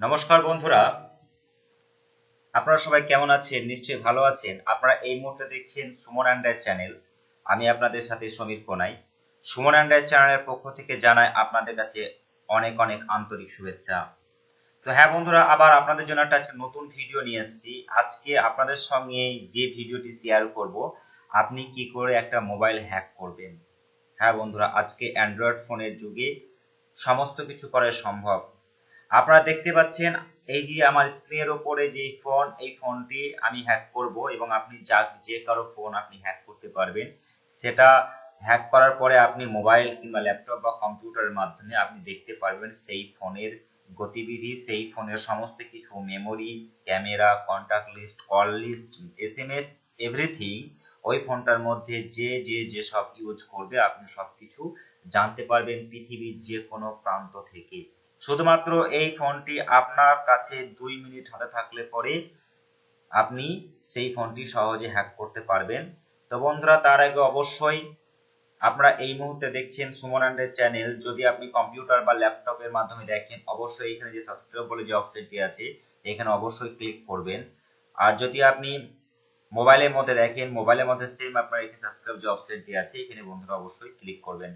নমস্কার বন্ধুরা। আপনারা সবাই কেমন আছেন? নিশ্চয়ই ভালো আছেন। আপনারা এই মুহূর্তে দেখছেন সুমন অ্যান্ড্রয়েড চ্যানেল। আমি আপনাদের সাথে সমীর কোনাই। সুমন অ্যান্ড্রয়েড চ্যানেলের পক্ষ থেকে জানাই আপনাদের কাছে অনেক অনেক আন্তরিক শুভেচ্ছা। তো হ্যাঁ বন্ধুরা, আবার আপনাদের জন্য একটা নতুন ভিডিও নিয়ে এসেছি। আজকে আপনাদের সঙ্গে যে ভিডিওটি শেয়ার করব, আপনি কি করে একটা মোবাইল হ্যাক করবেন? হ্যাঁ বন্ধুরা, আজকে অ্যান্ড্রয়েড ফোনের যুগে সমস্ত কিছু করা সম্ভব। আপনারা দেখতে পাচ্ছেন এই যে আমার স্ক্রিনের উপরে যে ফোন এই ফোনটি আমি হ্যাক করব এবং আপনি যা, যে কারও ফোন আপনি হ্যাক করতে পারবেন, সেটা হ্যাক করার পরে আপনি মোবাইল কিংবা ল্যাপটপ বা কম্পিউটারের মাধ্যমে আপনি দেখতে পারবেন সেই ফোনের গতিবিধি, সেই ফোনের সমস্ত কিছু memory camera contact list call list S M S everything ওই ফোনটার মধ্যে যে যে যে সব ইউজ করবে, আপনি সব কিছু জানতে পারবেন পৃথিবীর যে কোনো প্রান্ত থেকে। শুধুমাত্র এই ফোনটি আপনার কাছে দুই মিনিট হাতে থাকলে পরে আপনি সেই ফোনটি সহজে হ্যাক করতে পারবেন। তো বন্ধুরা, তার আগে অবশ্যই আপনারা এই মুহূর্তে দেখছেন সুমন আন্ডের চ্যানেল। যদি আপনি কম্পিউটার বা ল্যাপটপের মাধ্যমে দেখেন, অবশ্যই এখানে যে সাবস্ক্রাইব বলে যে অপশনটি আছে, এখানে অবশ্যই ক্লিক করবেন। আর যদি আপনি মোবাইলের মধ্যে দেখেন, মোবাইলের মধ্যে সেম আপনার এখানে সাবস্ক্রাইব যে অপশনটি আছে, এখানে বন্ধুরা অবশ্যই ক্লিক করবেন।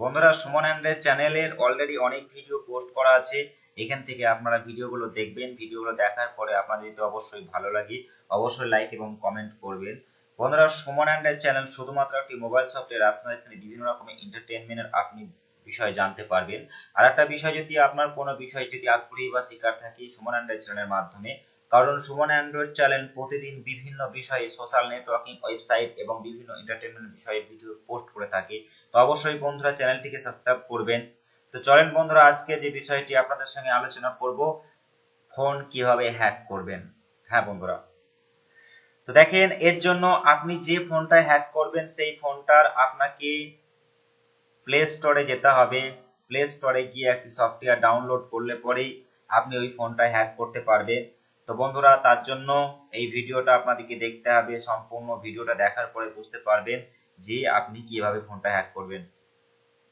বন্ধুরা সুমন অ্যান্ড্রের চ্যানেলের অলরেডি অনেক ভিডিও পোস্ট করা আছে। এখান থেকে আপনারা ভিডিওগুলো দেখবেন ভিডিওগুলো দেখার পরে আপনাদের যদি অবশ্যই ভালো লাগে। অবশ্যই লাইক এবং কমেন্ট করবেন। বন্ধুরা, সুমন অ্যান্ড্রের চ্যানেল শুধুমাত্র একটি মোবাইল সফটওয়্যার আপনার এখানে বিভিন্ন রকমের এন্টারটেনমেন্টের আপনি বিষয় জানতে পারবেন। আর একটা বিষয় যদি আপনার কোনো বিষয় যদি আগ্রহী বা শিকার থাকি সুমন অ্যান্ড্রয়েড চ্যানেলের মাধ্যমে, কারণ সুমন অ্যান্ড্রয়েড চ্যানেল প্রতিদিন বিভিন্ন বিষয়ে সোশ্যাল নেটওয়ার্কিং ওয়েবসাইট এবং বিভিন্ন এন্টারটেনমেন্ট বিষয়ে ভিডিও পোস্ট করে থাকে। তো অবশ্যই বন্ধুরা চ্যানেলটিকে সাবস্ক্রাইব করবেন। তো চলেন বন্ধুরা, আজকে যে বিষয়টি আপনাদের সঙ্গে আলোচনা করব, ফোন কীভাবে হ্যাক করবেন। হ্যাঁ বন্ধুরা। তো দেখেন, এর জন্য আপনি যে ফোনটা হ্যাক করবেন, সেই ফোনটার আপনাকে প্লে স্টোরে যেতে হবে। প্লে স্টোরে গিয়ে একটি সফটওয়্যার ডাউনলোড করলে পরেই আপনি ওই ফোনটা হ্যাক করতে পারবেন। তো বন্ধুরা, তার জন্য এই ভিডিওটা আপনাদেরকে দেখতে হবে। সম্পূর্ণ ভিডিওটা দেখার পরে বুঝতে পারবেন যে আপনি কীভাবে ফোনটা হ্যাক করবেন।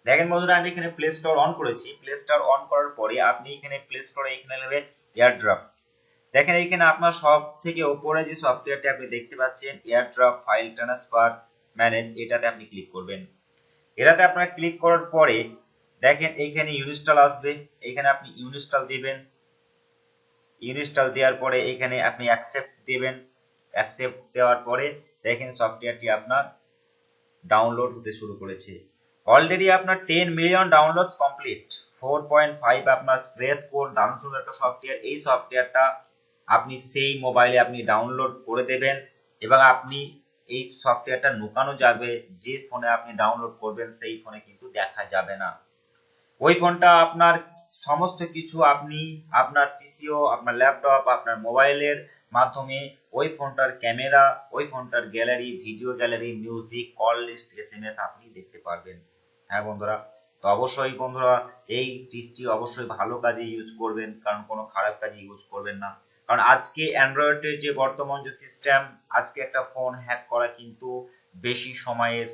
দেখেন বন্ধুরা, আমি এখানে প্লে স্টোর অন করেছি। প্লে স্টোর অন করার পরে আপনি এখানে প্লে স্টোরে এখানে নেবে এয়ারড্রপ দেখেন এখানে আপনার সব থেকে উপরে যে সফটওয়্যারটি আপনি দেখতে পাচ্ছেন এয়ারড্রপ ফাইল ট্রান্সফার ম্যানেজ এটাতে আপনি ক্লিক করবেন। এটাতে আপনার ক্লিক করার পরে দেখেন এইখানে ইনস্টল আসবে। এখানে আপনি ইনস্টল দিবেন। ইনস্টল দেওয়ার পরে এখানে আপনি অ্যাকসেপ্ট দিবেন। অ্যাকসেপ্ট দেওয়ার পরে দেখেন সফটওয়্যারটি আপনার ডাউনলোড হতে শুরু করেছে। অলরেডি আপনার ten million download complete four point five আপনার স্প্রেড কোড দারুণ সুন্দর একটা সফটওয়্যার এই সফটওয়্যারটা আপনি সেই মোবাইলে আপনি ডাউনলোড করে দেবেন এবং আপনি এই সফটওয়্যারটা নুকানো যাবে। যে ফোনে আপনি ডাউনলোড করবেন, সেই ফোনে কিন্তু দেখা যাবে না। ওই ফোনটা আপনার সমস্ত কিছু আপনি আপনার পিসিও আপনার ল্যাপটপ আপনার মোবাইলের মাধ্যমে ওই ফোনটার ক্যামেরা, ওই ফোনটার gallery, video gallery, music, call list S M S আপনি দেখতে পারবেন। হ্যাঁ বন্ধুরা, তো অবশ্যই বন্ধুরা, এই চিপটি অবশ্যই ভালো কাজে ইউজ করবেন, কারণ কোনো খারাপ কাজে ইউজ করবেন না। কারণ আজকে অ্যান্ড্রয়েডের যে বর্তমান যে সিস্টেম আজকে একটা ফোন হ্যাক করা কিন্তু বেশি সময়ের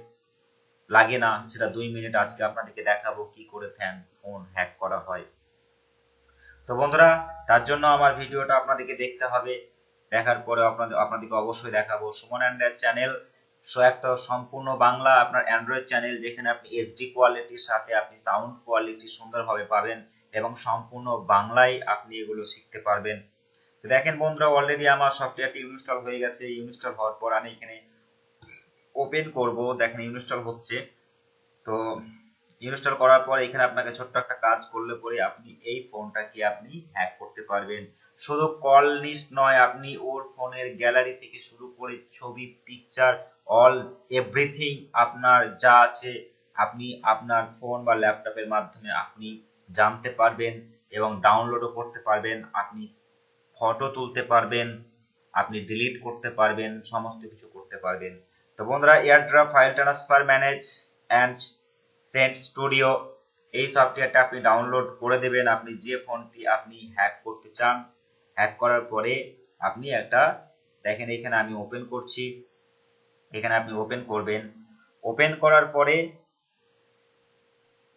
লাগে না। সেটা দুই মিনিট আজকে আপনাদেরকে দেখাবো কি করে ফ্যান ফোন হ্যাক করা হয়। তো বন্ধুরা, তার জন্য আমার ভিডিওটা আপনাদেরকে দেখতে হবে। দেখার পরে আপনাদের, আপনাদেরকে অবশ্যই দেখাবো। সুমন অ্যান্ড্রয়েড চ্যানেল একটা সম্পূর্ণ বাংলা, আপনার অ্যান্ড্রয়েড চ্যানেল যেখানে আপনি এইচডি কোয়ালিটির সাথে আপনি সাউন্ড কোয়ালিটি সুন্দরভাবে পাবেন এবং সম্পূর্ণ বাংলায় আপনি এগুলো শিখতে পারবেন। তো দেখেন বন্ধুরা অলরেডি আমার সফটওয়্যারটি ইনস্টল হয়ে গেছে। ইনস্টল হওয়ার পর আমি এখানে ওপেন করব। দেখেন ইনস্টল হচ্ছে। তো ইনস্টল করার পর এখানে আপনাকে ছোট্ট একটা কাজ করলে পরে আপনি এই ফোনটাকে আপনি হ্যাক করতে পারবেন। শুধু কল লিস্ট নয়, আপনি ওর ফোনের গ্যালারি থেকে শুরু করে ছবি পিকচার অল এভরিথিং আপনার যা আছে, আপনি আপনার ফোন বা ল্যাপটপের মাধ্যমে আপনি জানতে পারবেন এবং ডাউনলোডও করতে পারবেন, আপনি ফটো তুলতে পারবেন, আপনি ডিলিট করতে পারবেন, সমস্ত কিছু করতে পারবেন। তো বন্ধুরা AirDrop file transfer manage and sent studio এই সফটওয়্যারটা আপনি ডাউনলোড করে দেবেন। আপনি যে ফোনটি আপনি হ্যাক করতে চান হ্যাক করার পরে আপনি একটা, দেখেন এখানে আমি ওপেন করছি, এখানে আপনি ওপেন করবেন। ওপেন করার পরে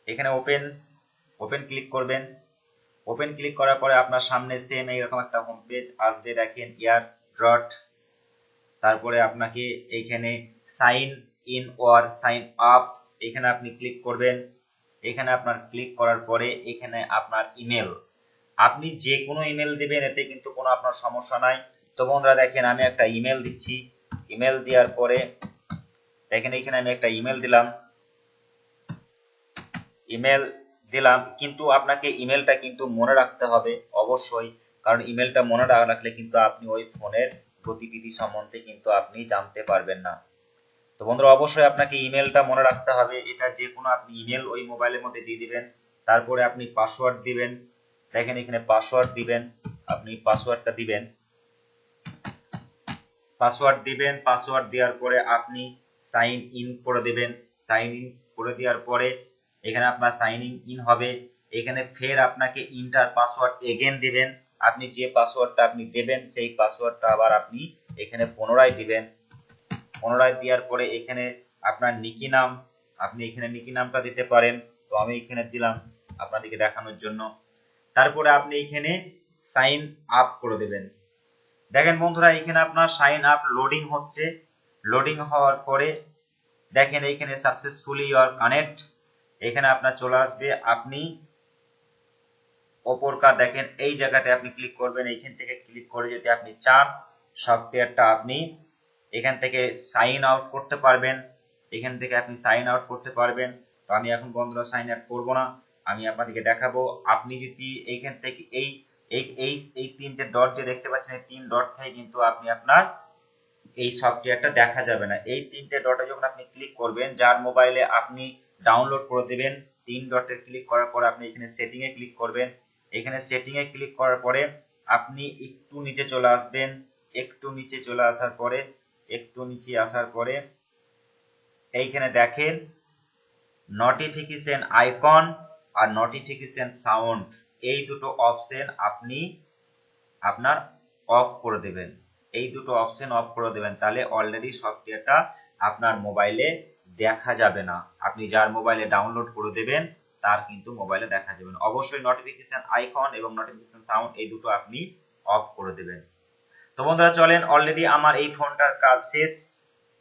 এখানে ওপেন ওপেন ক্লিক করবেন। ওপেন ক্লিক করার পরে আপনার সামনে সেম এইরকম একটা হোম পেজ আসবে, দেখেন ইয়ার ডট তারপরে আপনাকে এইখানে sign in or sign up এখানে আপনি ক্লিক করবেন। এখানে আপনার ক্লিক করার পরে এখানে আপনার ইমেল আপনি যে কোনো ইমেল দিবেন, এতে কিন্তু কোনো আপনার সমস্যা নাই। তো বন্ধুরা, দেখেন আমি একটা ইমেল দিচ্ছি। ইমেল দেওয়ার পরে, দেখেন এখানে আমি একটা ইমেল দিলাম। ইমেল দিলাম, কিন্তু আপনাকে ইমেলটা কিন্তু মনে রাখতে হবে, অবশ্যই। কারণ ইমেলটা মনে রাখলে কিন্তু আপনি ওই ফোনের গতিবিধি সম্বন্ধে কিন্তু আপনি জানতে পারবেন না। তো বন্ধুরা, অবশ্যই আপনাকে ইমেলটা মনে রাখতে হবে। এটা যে কোনো আপনি ইমেল ওই মোবাইলের মধ্যে দিয়ে দিবেন। তারপরে আপনি পাসওয়ার্ড দিবেন। দেখেন এখানে পাসওয়ার্ড দিবেন, আপনি পাসওয়ার্ডটা দিবেন। পাসওয়ার্ড দিবেন পাসওয়ার্ড দেওয়ার পরে আপনি সাইন ইন করে দিবেন। সাইন ইন করে দেওয়ার পরে এখানে আপনার সাইনিং ইন হবে। এখানে ফের আপনাকে ইন্টার পাসওয়ার্ড এগেন দিবেন। আপনি যে পাসওয়ার্ডটা আপনি দেবেন, সেই পাসওয়ার্ডটা আবার আপনি এখানে পুনরায় দিবেন। পুনরায় দেওয়ার পরে এখানে আপনার নিকি নাম, আপনি এখানে নিকি নামটা দিতে পারেন। তো আমি এখানে দিলাম আপনাদেরকে দেখানোর জন্য। তারপরে আপনি এখানে সাইন আপ করে দেবেন। দেখেন বন্ধুরা, এখানে আপনার সাইন আপ লোডিং হচ্ছে। লোডিং হওয়ার পরে দেখেন এইখানে সাকসেসফুলি ইউর কানেক্ট এখানে আপনার চলে আসবে। আপনি ওপরকার দেখেন, এই জায়গাটায় আপনি ক্লিক করবেন। এইখান থেকে ক্লিক করে যদি আপনি চান সফটওয়্যারটা আপনি এখান থেকে সাইন আউট করতে পারবেন। এখান থেকে আপনি সাইন আউট করতে পারবেন। তো আমি এখন বন্ধুরা সাইন আউট করব না। আমি আপনাদেরকে দেখাবো, আপনি যদি এইখান থেকে এই এই এই এই তিনটে ডট যে দেখতে পাচ্ছেন, এই তিন ডট থেকে কিন্তু আপনি আপনার এই সফটওয়্যারটা দেখা যাবে না। এই তিনটে ডটে যখন আপনি ক্লিক করবেন, যার মোবাইলে আপনি ডাউনলোড করে দেবেন, তিন ডটে ক্লিক করার পর আপনি এখানে সেটিং এ ক্লিক করবেন। এখানে সেটিং এ ক্লিক করার পরে আপনি একটু নিচে চলে আসবেন, একটু নিচে চলে আসার পরে, একটু নিচে আসার পরে এইখানে দেখেন নোটিফিকেশন আইকন আর নোটিফিকেশন সাউন্ড এই দুটো অপশন আপনি আপনার অফ করে দেবেন। এই দুটো অপশন অফ করে দেবেন, তাহলে অলরেডি সফটওয়্যারটা আপনার মোবাইলে দেখা যাবে না। আপনি যার মোবাইলে ডাউনলোড করে দেবেন, তার কিন্তু মোবাইলে দেখা যাবে না। অবশ্যই নোটিফিকেশন আইকন এবং নোটিফিকেশন সাউন্ড এই দুটো আপনি অফ করে দেবেন। তো বন্ধুরা, চলেন অলরেডি আমার এই ফোনটার কাজ শেষ।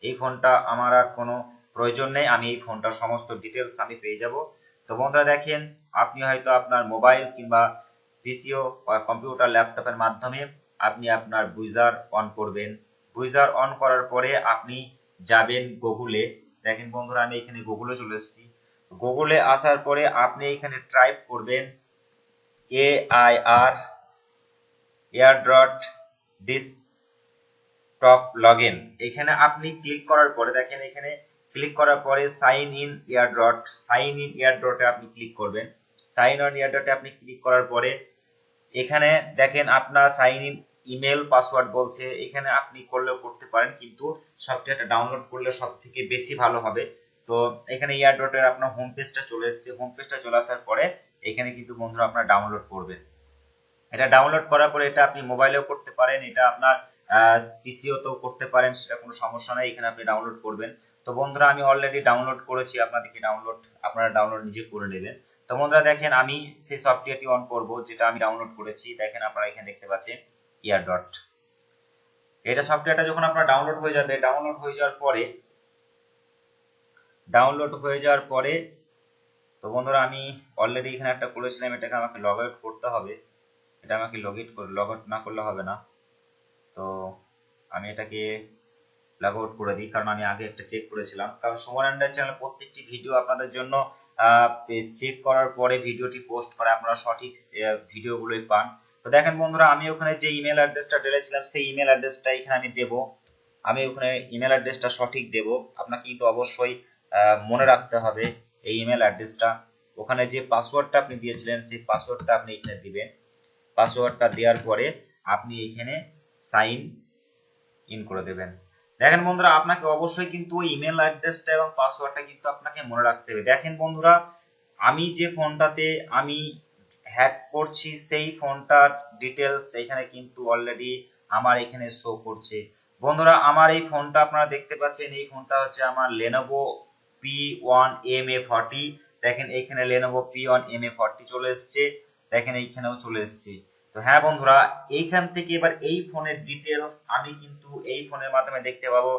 এই ফোনটা আমার আর কোনো প্রয়োজন নেই, আমি এই ফোনটার সমস্ত ডিটেলস আমি পেয়ে যাব। তো বন্ধুরা দেখেন, আপনি হয়তো আপনার মোবাইল কিংবা পিসিও বা কম্পিউটার, ল্যাপটপের মাধ্যমে আপনি আপনার বুইজার অন করবেন। বুইজার অন করার পরে আপনি যাবেন গুগলে। দেখেন বন্ধুরা, আমি এখানে গুগলে চলে এসেছি। গুগলে আসার পরে আপনি এখানে টাইপ করবেন A I R air dot desktop log এখানে আপনি ক্লিক করার পরে দেখেন, এখানে ক্লিক করার পরে sign in air dot sign in air ডটে আপনি ক্লিক করবেন। সাইন অন এয়ার ডটে আপনি ক্লিক করার পরে এখানে দেখেন আপনার সাইন ইন ইমেল পাসওয়ার্ড বলছে। এখানে আপনি করলেও করতে পারেন, কিন্তু সফটওয়্যারটা ডাউনলোড করলে সব থেকে বেশি ভালো হবে। তো এখানে ডটের আপনার হোম পেজটা চলে এসেছে। হোম পেজটা চলে আসার পরে এখানে কিন্তু বন্ধুরা আপনার ডাউনলোড করবেন এটা ডাউনলোড করার পরে এটা আপনি মোবাইলেও করতে পারেন। এটা আপনার পিসিওতেও করতে পারেন, সেটা কোনো সমস্যা নেই। এখানে আপনি ডাউনলোড করবেন। তো বন্ধুরা, আমি অলরেডি ডাউনলোড করেছি, আপনাদেরকে ডাউনলোড আপনারা ডাউনলোড নিজে করে নেবেন। তো বন্ধুরা, দেখেন আমি সেই সফটওয়্যারটি অন করব, যেটা আমি ডাউনলোড করেছি। দেখেন আপনারা এখানে দেখতে পাচ্ছেন ইয়ার ডট এটা সফটওয়্যারটা যখন আপনার ডাউনলোড হয়ে যাবে ডাউনলোড হয়ে যাওয়ার পরে ডাউনলোড হয়ে যাওয়ার পরে, তো বন্ধুরা, আমি অলরেডি এখানে একটা করেছিলাম, এটাকে আমাকে লগ আউট করতে হবে। এটা আমাকে লগ ইট লগ আউট না করলে হবে না। তো আমি এটাকে লগ আউট করে দিই, কারণ আমি আগে একটা চেক করেছিলাম। কারণ সুমন অ্যান্ড্রয়েড চ্যানেল প্রত্যেকটি ভিডিও আপনাদের জন্য চেক করার পরে ভিডিওটি পোস্ট করে আপনারা সঠিক ভিডিওগুলোই পান। তো দেখেন বন্ধুরা, আমি ওখানে যে ইমেল অ্যাড্রেসটা ঢেলেছিলাম, সেই ইমেল অ্যাড্রেসটা এখানে আমি দেব। আমি ওখানে ইমেল অ্যাড্রেসটা সঠিক দেব। আপনাকে কিন্তু অবশ্যই মনে রাখতে হবে এই ইমেল অ্যাড্রেসটা ওখানে যে পাসওয়ার্ডটা আপনি দিয়েছিলেন, সেই পাসওয়ার্ডটা আপনি এখানে দিবেন। পাসওয়ার্ডটা দেওয়ার পরে আপনি এখানে সাইন ইন করে দেবেন। দেখেন বন্ধুরা, আপনাকে অবশ্যই কিন্তু ওই ইমেল অ্যাড্রেসটা এবং পাসওয়ার্ডটা কিন্তু আপনাকে মনে রাখতে হবে। দেখেন বন্ধুরা, আমি যে ফোনটাতে আমি হ্যাক করছি, সেই ফোনটার ডিটেলস এখানে কিন্তু অলরেডি আমার এখানে শো করছে। বন্ধুরা, আমার এই ফোনটা আপনারা দেখতে পাচ্ছেন, এই ফোনটা হচ্ছে আমার Lenovo P one M A forty দেখেন, এখানে Lenovo P one M A forty চলে এসছে। দেখেন, এইখানেও চলে এসছে। তো হ্যাঁ বন্ধুরা, এইখান থেকে এবার এই ফোনের ডিটেলস আমি কিন্তু এই ফোনের মাধ্যমে দেখতে পাবো।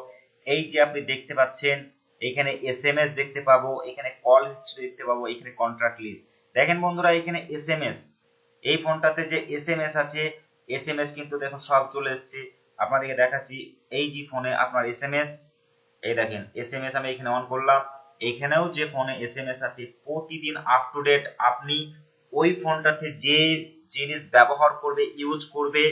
এই যে আপনি দেখতে পাচ্ছেন, এখানে এস এম এস দেখতে পাবো, এখানে কল হিস্ট্রি দেখতে পাবো, এখানে কন্ট্রাক্ট লিস্ট দেখেন বন্ধুরা, এখানে এস এম এস এই ফোনটাতে যে এস এম এস আছে এস এম এস কিন্তু দেখুন সব চলে এসছে। আপনাদেরকে দেখাচ্ছি, এই যে ফোনে আপনার এস এম এস এই দেখেন এস এম এস আমি এখানে অন করলাম। এখানেও যে ফোনে এস এম এস আছে, প্রতিদিন আপ টু ডেট আপনি ওই ফোনটাতে যে জিনিস ব্যবহার করবে ইউজ করবে,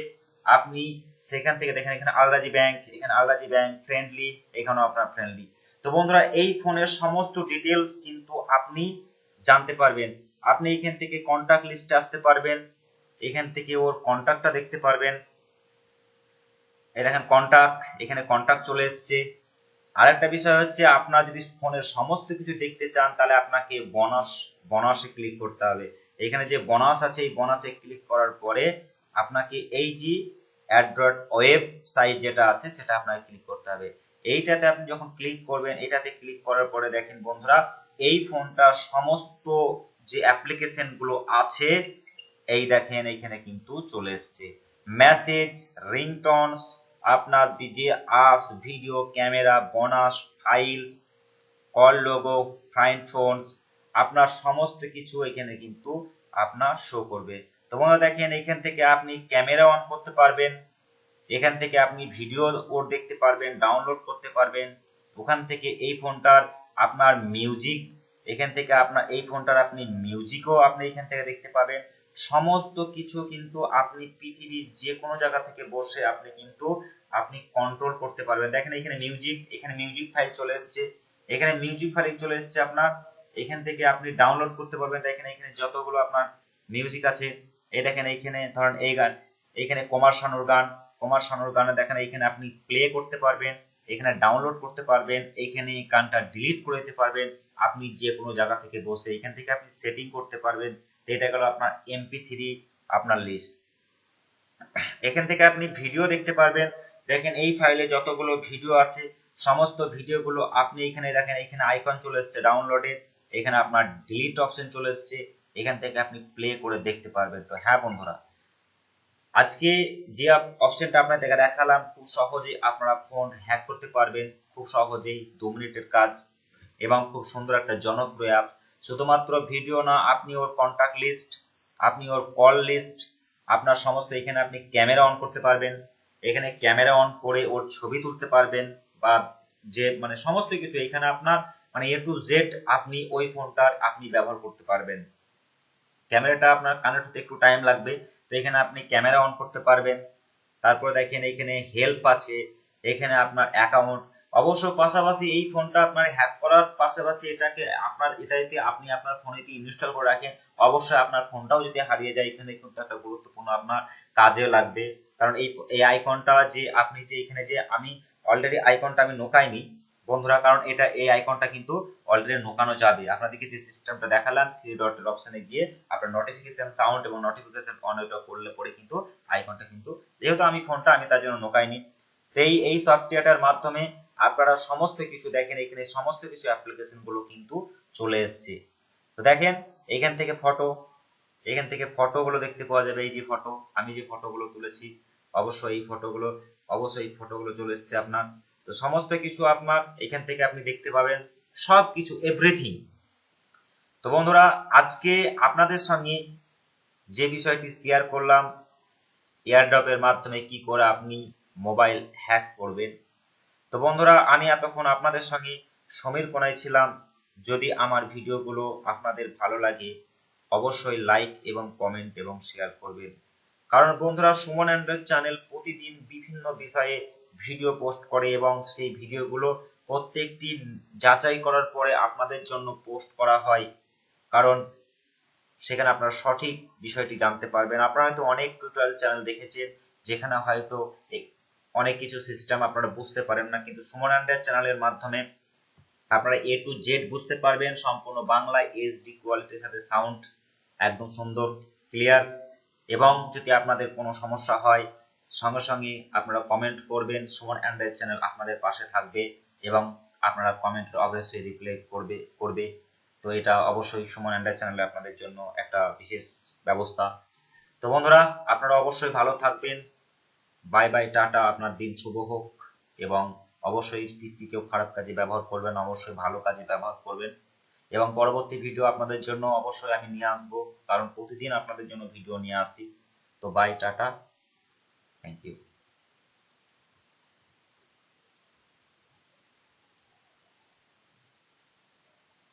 আপনি সেখান থেকে দেখেন এখানে আলরাজি ব্যাংক এখানে আলরাজি ব্যাংক ফ্রেন্ডলি এখানেও আপনার ফ্রেন্ডলি তো বন্ধুরা, এই ফোনের সমস্ত ডিটেলস কিন্তু আপনি জানতে পারবেন। আপনি এখান থেকে কন্টাক্ট লিস্টে আসতে পারবেন, এখান থেকে ওর কন্টাক্টটা দেখতে পারবেন। এই দেখেন কন্টাক্ট এখানে কন্টাক্ট চলে এসছে। আরেকটা বিষয় হচ্ছে, আপনার যদি ফোনের সমস্ত কিছু দেখতে চান, তাহলে আপনাকে বোনাস বোনাসে ক্লিক করতে হবে। এখানে যে বোনাস আছে, এই বোনাসে ক্লিক করার পরে আপনাকে এই যে অ্যাড্রয়েড ওয়েবসাইট যেটা আছে, সেটা আপনাকে ক্লিক করতে হবে। এইটাতে আপনি যখন ক্লিক করবেন, এটাতে ক্লিক করার পরে দেখেন বন্ধুরা, এই ফোনটা সমস্ত যে অ্যাপ্লিকেশনগুলো আছে, এই দেখেন এখানে কিন্তু চলে এসছে। মেসেজ রিংটনস আপনার যে apps video camera bonus files call logo fine phones আপনার সমস্ত কিছু এখানে কিন্তু আপনার শো করবে। তো বন্ধুরা দেখেন, এখান থেকে আপনি ক্যামেরা অন করতে পারবেন। এখান থেকে আপনি ভিডিও ওর দেখতে পারবেন ডাউনলোড করতে পারবেন। ওখান থেকে এই ফোনটার আপনার মিউজিক এখান থেকে আপনার, এই ফোনটার আপনি মিউজিকও আপনি এখান থেকে দেখতে পাবেন। সমস্ত কিছু কিন্তু আপনি পৃথিবীর যে কোনো জায়গা থেকে বসে আপনি কিন্তু আপনি কন্ট্রোল করতে পারবেন। দেখেন, এখানে মিউজিক এখানে মিউজিক ফাইল চলে এসছে। এখানে মিউজিক ফাইল চলে এসছে আপনার এখান থেকে আপনি ডাউনলোড করতে পারবেন। দেখেন এখানে যতগুলো আপনার মিউজিক আছে, এই দেখেন এইখানে ধরেন এই গান, এইখানে কুমার শানুর গান, কুমার শানুর গানে দেখেন এইখানে আপনি প্লে করতে পারবেন, এখানে ডাউনলোড করতে পারবেন, এইখানে গানটা ডিলিট করে দিতে পারবেন। আপনি যে কোনো জায়গা থেকে বসে এখান থেকে আপনি সেটিং করতে পারবেন। এটা গেল আপনার এমপি থ্রি আপনার লিস্ট এখান থেকে আপনি ভিডিও দেখতে পারবেন। দেখেন এই ফাইলে যতগুলো ভিডিও আছে, সমস্ত ভিডিওগুলো আপনি এখানে দেখেন এখানে আইকন চলে এসছে ডাউনলোডে এখানে আপনার ডিলিট অপশন চলে এসছে, এখান থেকে আপনি প্লে করে দেখতে পারবেন। তো হ্যাঁ বন্ধুরা, আজকে যে অপশনটা আপনাদের দেখালাম, খুব সহজেই আপনারা ফোন হ্যাক করতে পারবেন। খুব সহজেই দু মিনিটের কাজ এবং খুব সুন্দর একটা জনপ্রিয় অ্যাপ শুধুমাত্র ভিডিও না, আপনি ওর কন্টাক্ট লিস্ট আপনি ওর কল লিস্ট আপনার সমস্ত এখানে আপনি ক্যামেরা অন করতে পারবেন। এখানে ক্যামেরা অন করে ওর ছবি তুলতে পারবেন বা যে মানে সমস্ত কিছু। এখানে আপনার মানে এ টু জেড আপনি ওই ফোনটার আপনি ব্যবহার করতে পারবেন। ক্যামেরাটা আপনার কানেক্ট হতে একটু টাইম লাগবে, তো এখানে আপনি ক্যামেরা অন করতে পারবেন। তারপরে দেখেন এখানে হেল্প আছে, এখানে আপনার অ্যাকাউন্ট অবশ্য পাশাপাশি এই ফোনটা আপনার হ্যাক করার পাশাপাশি এটাকে আপনার এটাতে আপনি আপনার ফোনেতে ইনস্টল করে রাখেন। অবশ্যই আপনার ফোনটাও যদি হারিয়ে যায়, এখানে কিন্তু একটা গুরুত্বপূর্ণ আপনার কাজে লাগবে। কারণ এই এই আইকনটা যে, আপনি যে এখানে যে, আমি অলরেডি আইকনটা আমি নোকাইনি বন্ধুরা, কারণ এটা এই আইকনটা কিন্তু অলরেডি নোকানো যাবে। আপনাদেরকে যে সিস্টেমটা দেখালাম থ্রি ডটের অপশনে গিয়ে আপনার নোটিফিকেশন সাউন্ড এবং নোটিফিকেশন অন এটা করলে পরে কিন্তু আইকনটা কিন্তু, যেহেতু আমি ফোনটা আমি তার জন্য নোকাইনি এই এই সফটওয়্যারটার মাধ্যমে আপনারা সমস্ত কিছু দেখেন, এখানে সমস্ত কিছু অ্যাপ্লিকেশনগুলো কিন্তু চলে এসছে। তো দেখেন, এখান থেকে ফটো এখান থেকে ফটো গুলো দেখতে পাওয়া যাবে। এই যে ফটো আমি যে ফটোগুলো তুলেছি, অবশ্যই এই ফটোগুলো অবশ্যই এই ফটোগুলো চলে এসছে আপনার। তো সমস্ত কিছু আপনার এখান থেকে আপনি দেখতে পাবেন। সব কিছু এভরিথিং তো বন্ধুরা, আজকে আপনাদের সঙ্গে যে বিষয়টি শেয়ার করলাম এয়ারড্রপের মাধ্যমে কি করে আপনি মোবাইল হ্যাক করবেন। তো বন্ধুরা, আমি এতক্ষণ আপনাদের সঙ্গে সমীর কোনায় ছিলাম। যদি আমার ভিডিওগুলো আপনাদের ভালো লাগে, অবশ্যই লাইক এবং কমেন্ট এবং শেয়ার করবেন। কারণ বন্ধুরা, সুমন অ্যান্ড্রয়েড চ্যানেল প্রতিদিন বিভিন্ন বিষয়ে ভিডিও পোস্ট করে এবং সেই ভিডিওগুলো প্রত্যেকটি যাচাই করার পরে আপনাদের জন্য পোস্ট করা হয়। কারণ সেখানে আপনারা সঠিক বিষয়টি জানতে পারবেন। আপনারা হয়তো অনেক টিউটোরিয়াল চ্যানেল দেখেছেন, যেখানে হয়তো অনেক কিছু সিস্টেম আপনারা বুঝতে পারেন না, কিন্তু সুমন অ্যান্ড্রয়েড চ্যানেলের মাধ্যমে আপনারা এ টু জেড বুঝতে পারবেন। সম্পূর্ণ বাংলা এইচডি কোয়ালিটির সাথে সাউন্ড একদম সুন্দর ক্লিয়ার এবং যদি আপনাদের কোনো সমস্যা হয় সঙ্গে সঙ্গে আপনারা কমেন্ট করবেন। সুমন অ্যান্ড্রয়েড চ্যানেল আপনাদের পাশে থাকবে এবং আপনারা কমেন্ট অবশ্যই রিপ্লাই করবে করবে। তো এটা অবশ্যই সুমন অ্যান্ড্রয়েড চ্যানেলে আপনাদের জন্য একটা বিশেষ ব্যবস্থা। তো বন্ধুরা, আপনারা অবশ্যই ভালো থাকবেন। বাই বাই, টাটা, আপনার দিন শুভ হোক। এবং অবশ্যই কেউ খারাপ কাজে ব্যবহার করবেন, অবশ্যই ভালো কাজে ব্যবহার করবেন। এবং পরবর্তী ভিডিও আপনাদের জন্য অবশ্যই আমি নিয়ে আসব। কারণ প্রতিদিন আপনাদের জন্য ভিডিও নিয়ে আসি। তো বাই, টাটা। Thank you.